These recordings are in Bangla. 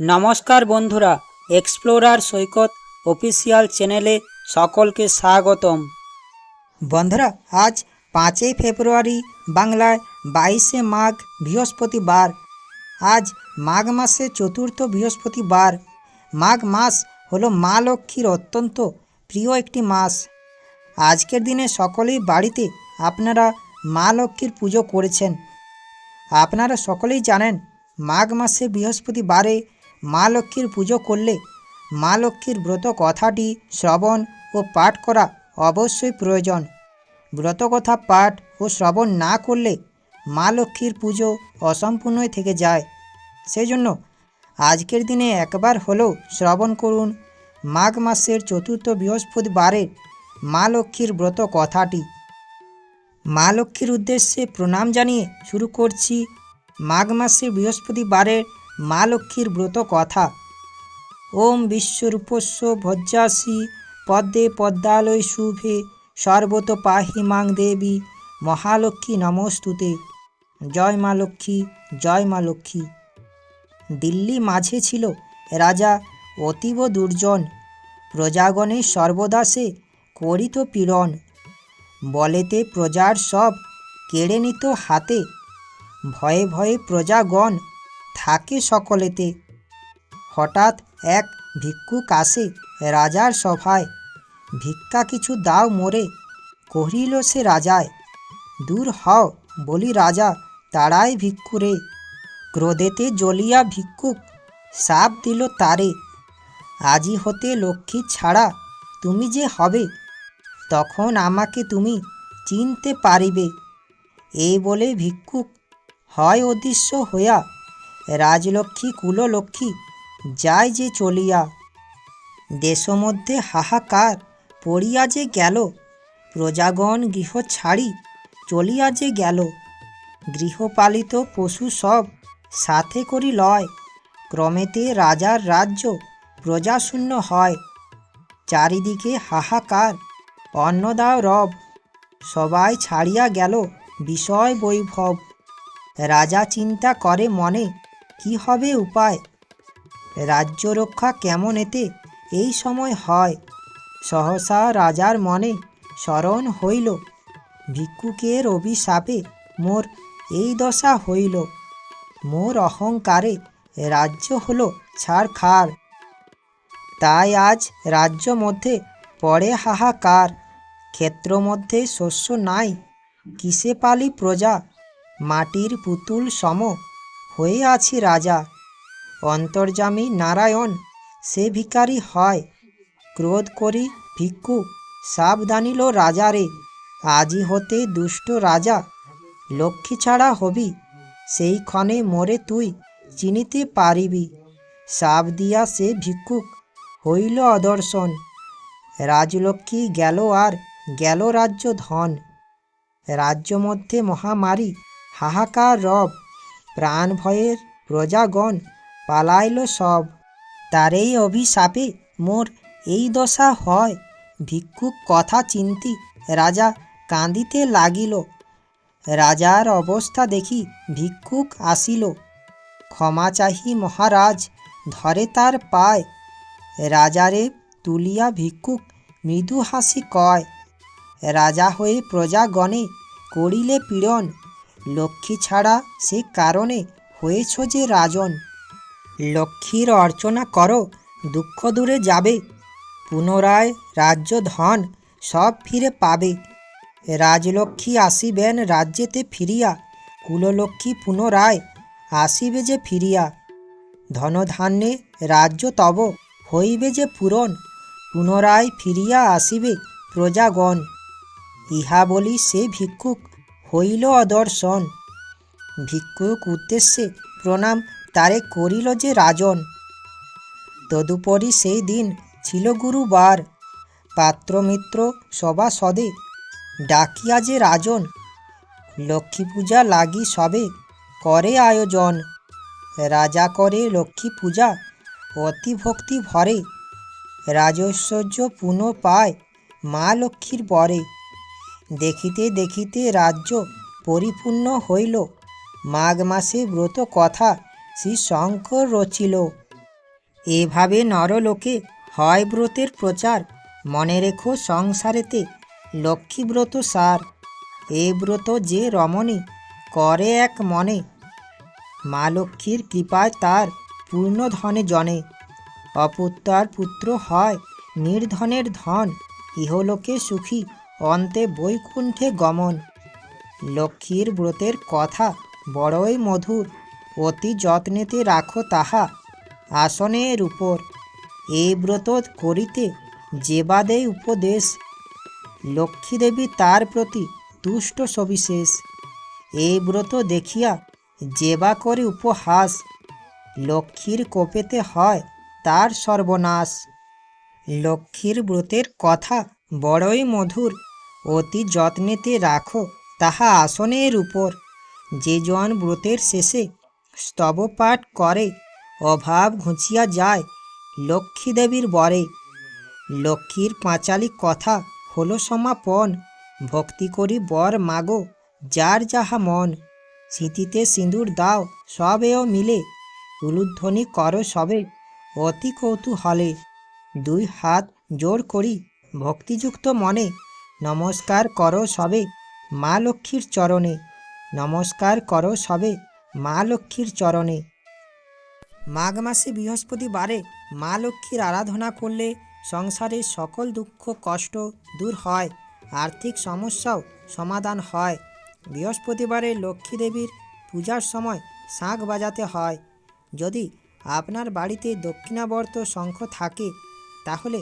নমস্কার বন্ধুরা এক্সপ্লোরার সৈকত অফিসিয়াল চ্যানেলে সকলকে স্বাগতম। বন্ধুরা, আজ পাঁচই ফেব্রুয়ারি, বাংলায় বাইশে মাঘ বৃহস্পতিবার। আজ মাঘ মাসে চতুর্থ বৃহস্পতিবার। মাঘ মাস হলো মা লক্ষ্মীর অত্যন্ত প্রিয় একটি মাস। আজকের দিনে সকলেই বাড়িতে আপনারা মা লক্ষ্মীর পুজো করেছেন। আপনারা সকলেই জানেন, মাঘ মাসে বৃহস্পতিবারে মা লক্ষ্মীর পুজো করলে মা লক্ষ্মীর ব্রত কথাটি শ্রবণ ও পাঠ করা অবশ্যই প্রয়োজন। ব্রতকথা পাঠ ও শ্রবণ না করলে মা লক্ষ্মীর পুজো অসম্পূর্ণই থেকে যায়। সেই জন্য আজকের দিনে একবার হলেও শ্রবণ করুন। মাঘ মাসের চতুর্থ বৃহস্পতিবারের মা লক্ষ্মীর ব্রত কথাটি। মা লক্ষ্মীর উদ্দেশ্যে প্রণাম জানিয়ে শুরু করছি। মাঘ মাসে বৃহস্পতিবারের মা লক্ষ্মীর ব্রত কথা। ওম বিশ্বরূপস্য ভজ্জাসি পদ্মে পদ্মালয় শুভে সর্বত পাহি মাং দেবী মহালক্ষ্মী নমস্তুতে। জয় মা লক্ষ্মী, জয় মা লক্ষ্মী। দিল্লি মাঝে ছিল রাজা অতীব দুর্জন। প্রজাগণের সর্বদা সে করিত পীড়ন। বলেতে প্রজার সব কেড়ে নিত হাতে। ভয়ে ভয়ে প্রজাগণ থাকে সকলেতে। হঠাৎ এক ভিক্ষুক আসে রাজার সভায়। ভিক্ষা কিছু দাও মোরে, কহিল সে রাজায়, দূর হও, বলি রাজা, তাড়াই ভিক্ষুরে। ক্রোধেতে জ্বলিয়া ভিক্ষুক সাপ দিল তারে, আজি হতে লক্ষ্মী ছাড়া তুমি যে হবে, তখন আমাকে তুমি চিনতে পারিবে। এই বলে ভিক্ষুক হয় অদৃশ্য হইয়া রাজলক্ষ্মী, কুললক্ষ্মী যায় যে চলিয়া। দেশমধ্যে হাহাকার পড়িয়া যে গেল, প্রজাগণ গৃহ ছাড়ি চলিয়া যে গেল। গৃহপালিত পশু সব সাথে করি লয়, ক্রমেতে রাজার রাজ্য প্রজাশূন্য হয়। চারিদিকে হাহাকার, অন্নদাও রব, সবাই ছাড়িয়া গেল বিষয় বৈভব। রাজা চিন্তা করে মনে কি হবে উপায়? রাজ্য রক্ষা কেমন এতে? এই সময় হয়। সহসা রাজার মনে স্মরণ হইল। ভিক্ষুকে ভিক্ষুকের অভিশাপে মোর এই দশা হইল। মোর অহংকারে রাজ্য হলো ছাড়খাড় তাই আজ রাজ্য মধ্যে পড়ে হাহাকার। ক্ষেত্র মধ্যে শস্য নাই। কিসে পালি প্রজা? মাটির পুতুল সম হয়ে আছি রাজা। অন্তর্যামী নারায়ণ, সে ভিকারি হয়। ক্রোধ করি ভিক্ষু সাবধানিল রাজা রে। আজি হতে দুষ্ট রাজা, লক্ষ্মী ছাড়া হবি। সেই ক্ষণে মোরে তুই, চিনিতে পারিবি। সাপ দিয়া সে ভিক্ষুক, হইল অদর্শন। রাজলক্ষ্মী গেল আর গেল রাজ্য ধন। রাজ্য মধ্যে মহামারী, হাহাকার রব। প্রাণ ভয়ের প্রজাগণ পালাইল সব। তারেই অভিশাপে মোর এই দশা হয়। ভিক্ষুক কথা চিন্তি রাজা কাঁদিতে লাগিল। রাজার অবস্থা দেখি ভিক্ষুক আসিল। ক্ষমা চাহি মহারাজ, ধরে তার পায়। রাজারে তুলিয়া ভিক্ষুক মৃদু হাসি কয়। রাজা হয়ে প্রজাগণে করিলে পীড়ন। লক্ষ্মী ছাড়া সে কারণে হয়েছ যে রাজন। লক্ষ্মীর অর্চনা করো, দুঃখ দূরে যাবে। পুনরায় রাজ্য ধন সব ফিরে পাবে। রাজলক্ষ্মী আসিবেন রাজ্যেতে ফিরিয়া, কুললক্ষ্মী পুনরায় আসিবে যে ফিরিয়া। ধনধান্যে রাজ্য তব, হইবে যে পূরণ, পুনরায় ফিরিয়া আসিবে প্রজাগণ। ইহা বলি সে ভিক্ষুক হইল অদর্শন। ভিক্ষুক উদ্দেশ্যে প্রণাম তারে করিল যে রাজন। তদুপরি সেই দিন ছিল গুরুবার। পাত্রমিত্র সবা সদে ডাকিয়া যে রাজন, লক্ষ্মী পূজা লাগি সবে করে আয়োজন। রাজা করে লক্ষ্মী পূজা অতি ভক্তি ভরে। রাজৈশ্বর্য পুনঃ পায় মা লক্ষ্মীর বরে। দেখিতে দেখিতে রাজ্য পরিপূর্ণ হইল। মাঘ মাসে ব্রত কথা শ্রী শঙ্কর রচিল। এভাবে নরলোকে হয় ব্রতের প্রচার। মনে রেখো সংসারেতে লক্ষ্মী ব্রত সার। এ ব্রত যে রমণী করে এক মনে। মা লক্ষ্মীর কৃপায় তার পূর্ণ ধনে জনে। অপুত্রার পুত্র হয় নির্ধনের ধন। ইহলোকে সুখী অন্তে বৈকুণ্ঠে গমন। লক্ষ্মীর ব্রতের কথা বড়ই মধুর, অতি যত্নেতে রাখো তাহা আসনের উপর। এই ব্রত করিতে যেবাদে উপদেশ, লক্ষ্মীদেবী তার প্রতি তুষ্ট সবিশেষ। এই ব্রত দেখিয়া যেবা করে উপহাস, লক্ষ্মীর কোপেতে হয় তার সর্বনাশ। লক্ষ্মীর ব্রতের কথা বড়ই মধুর অতি যত্নেতে রাখো তাহা আসনের উপর। যে জন ব্রতের শেষে স্তবপাঠ করে, অভাব ঘুঁচিয়া যায় লক্ষ্মী দেবীর বরে। লক্ষ্মীর পাঁচালি কথা হলো সমাপন, ভক্তি করি বর মাগো, যার যাহা মন। স্মৃতিতে সিঁদুর দাও, সবেও মিলে। উলুধ্বনি করো সবে, অতি কৌতূহলে। দুই হাত জোর করি ভক্তিযুক্ত মনে নমস্কার করো সবে মা লক্ষ্মীর চরণে। নমস্কার করো সবে মা লক্ষ্মীর চরণে। মাঘ মাসে বৃহস্পতিবারে মা লক্ষ্মীর আরাধনা করলে সংসারের সকল দুঃখ, কষ্ট দূর হয়, আর্থিক সমস্যাও সমাধান হয়। বৃহস্পতিবারে লক্ষ্মী দেবীর পূজার সময় শাঁখ বাজাতে হয়। যদি আপনার বাড়িতে দক্ষিণাবর্ত শঙ্খ থাকে, তাহলে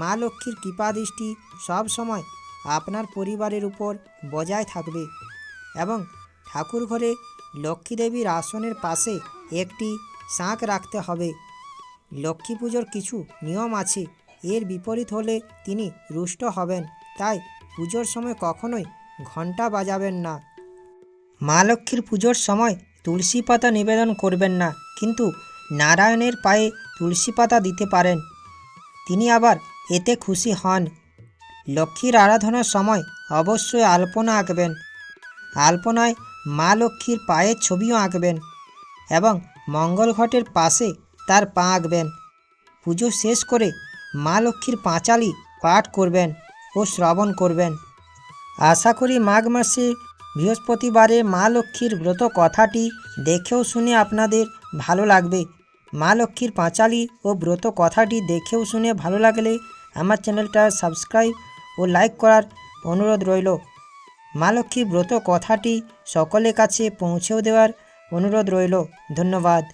মা লক্ষ্মীর কৃপাদৃষ্টি সব সময় আপনার পরিবারের উপর বজায় থাকবে এবং ঠাকুর ঘরে লক্ষ্মী দেবীর আসনের পাশে একটি শাঁখ রাখতে হবে। লক্ষ্মী পুজোর কিছু নিয়ম আছে, এর বিপরীত হলে তিনি রুষ্ট হবেন, তাই পুজোর সময় কখনোই ঘণ্টা বাজাবেন না। মা লক্ষ্মীর পুজোর সময় তুলসী পাতা নিবেদন করবেন না, কিন্তু নারায়ণের পায়ে তুলসী পাতা দিতে পারেন। তিনি আবার এতে খুশি হন। লক্ষ্মীর আরাধনার সময় অবশ্যই আলপনা আঁকবেন। আলপনায় মা লক্ষ্মীর পায়ের ছবিও আঁকবেন এবং মঙ্গল ঘটের পাশে তার পা আঁকবেন। পুজো শেষ করে মা লক্ষ্মীর পাঁচালি পাঠ করবেন ও শ্রবণ করবেন। আশা করি মাঘ মাসে বৃহস্পতিবারে মা লক্ষ্মীর ব্রত কথাটি দেখেও শুনে আপনাদের ভালো লাগবে। মা লক্ষ্মীর পাঁচালি ও ব্রত কথাটি দেখেও শুনে ভালো লাগলে আমার চ্যানেলটা সাবস্ক্রাইব ও লাইক করার অনুরোধ রইল। মা লক্ষ্মী ব্রত কথাটি সকলের কাছে পৌঁছেও দেওয়ার অনুরোধ রইল। ধন্যবাদ।